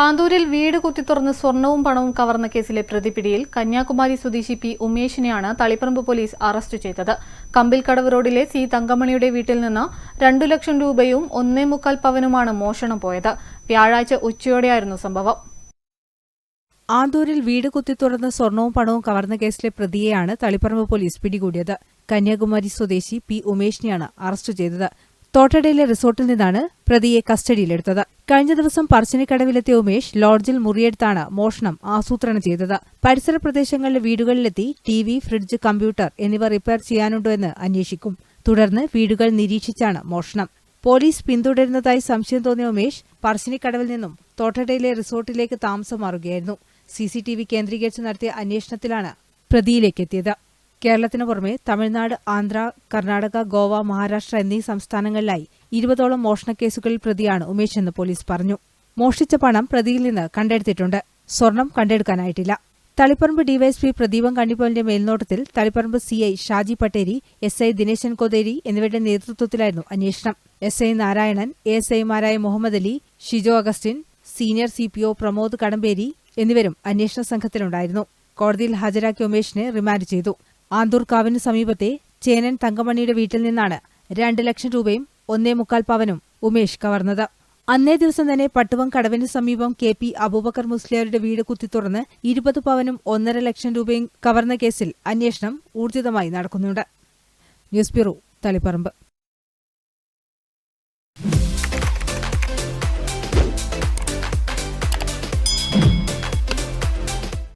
ആന്തൂരിൽ വീട് കുത്തി കുത്തിത്തുറന്ന് സ്വർണവും പണവും കവർന്ന കേസിലെ പ്രതിപിടിയിൽ കന്യാകുമാരി സ്വദേശി പി ഉമേഷിനെയാണ് തളിപ്പറമ്പ് പോലീസ് അറസ്റ്റ് ചെയ്തത്. കമ്പിൽക്കടവ് റോഡിലെ സി തങ്കമണിയുടെ വീട്ടിൽ നിന്ന് രണ്ടു ലക്ഷം രൂപയും ഒന്നേ മുക്കാൽ പവനുമാണ് മോഷണം പോയത്. വ്യാഴാഴ്ച ഉച്ചയോടെയായിരുന്നു സംഭവം. ആന്തൂരിൽ വീട് കുത്തി കുത്തിത്തുറന്ന് സ്വർണവും പണവും കവർന്ന കേസിലെ പ്രതിയെയാണ് തളിപ്പറമ്പ് പോലീസ് പിടികൂടിയത്. കന്യാകുമാരി സ്വദേശി പി ഉമേഷിനെയാണ് അറസ്റ്റ് ചെയ്തത്. തോട്ടടയിലെ റിസോർട്ടിൽ നിന്നാണ് പ്രതിയെ കസ്റ്റഡിയിലെടുത്തത്. കഴിഞ്ഞ ദിവസം പറശ്ശിനിക്കടവിലെത്തിയ ഉമേഷ് ലോഡ്ജിൽ മുറിയെടുത്താണ് മോഷണം ആസൂത്രണം ചെയ്തത്. പരിസര പ്രദേശങ്ങളിലെ വീടുകളിലെത്തി ടി വി ഫ്രിഡ്ജ് കമ്പ്യൂട്ടർ എന്നിവ റിപ്പയർ ചെയ്യാനുണ്ടോ എന്ന് അന്വേഷിക്കും. തുടർന്ന് വീടുകൾ നിരീക്ഷിച്ചാണ് മോഷണം. പോലീസ് പിന്തുടരുന്നതായി സംശയം തോന്നിയ ഉമേഷ് പറശ്ശിനിക്കടവിൽ നിന്നും തോട്ടടയിലെ റിസോർട്ടിലേക്ക് താമസം മാറുകയായിരുന്നു സിസിടിവി കേന്ദ്രീകരിച്ച് നടത്തിയ അന്വേഷണത്തിലാണ് പ്രതിയിലേക്കെത്തിയത്. കേരളത്തിനു പുറമെ തമിഴ്നാട് ആന്ധ്ര കർണാടക ഗോവ മഹാരാഷ്ട്ര എന്നീ സംസ്ഥാനങ്ങളിലായി ഇരുപതോളം മോഷണക്കേസുകളിൽ പ്രതിയാണ് ഉമേഷ് എന്ന് പോലീസ് പറഞ്ഞു. മോഷ്ടിച്ച പണം പ്രതിയിൽ നിന്ന് കണ്ടെടുത്തിട്ടുണ്ട്. സ്വർണം കണ്ടെടുക്കാനായിട്ടില്ല. തളിപ്പറമ്പ് ഡിവൈഎസ്പി പ്രദീപം കണ്ണിപ്പോലിന്റെ മേൽനോട്ടത്തിൽ Taliparamba CI Shaji Patteri S I Dineshan Kotheri എന്നിവരുടെ നേതൃത്വത്തിലായിരുന്നു അന്വേഷണം. S I Narayanan A S ഐമാരായ Muhammad Ali Shijo Augustine senior C P O Pramod Kadamberi എന്നിവരും അന്വേഷണ സംഘത്തിലുണ്ടായിരുന്നു. കോടതിയിൽ ഹാജരാക്കിയ ഉമേഷിനെ റിമാൻഡ് ചെയ്തു. ആന്തൂർ കാവിന് സമീപത്തെ ചേനൻ തങ്കമണിയുടെ വീട്ടിൽ നിന്നാണ് രണ്ട് ലക്ഷം രൂപയും ഒന്നേ മുക്കാൽ പവനും ഉമേഷ് കവർന്നത്. അന്നേ ദിവസം തന്നെ പട്ടുവം കടവിന് സമീപം കെ പി അബൂബക്കർ മുസ്ലിയാരുടെ വീട് കുത്തിത്തുറന്ന് ഇരുപത് പവനും ഒന്നര ലക്ഷം രൂപയും കവർന്ന കേസിൽ അന്വേഷണം ഊർജിതമായി നടക്കുന്നുണ്ട്. News bureau Taliparamba.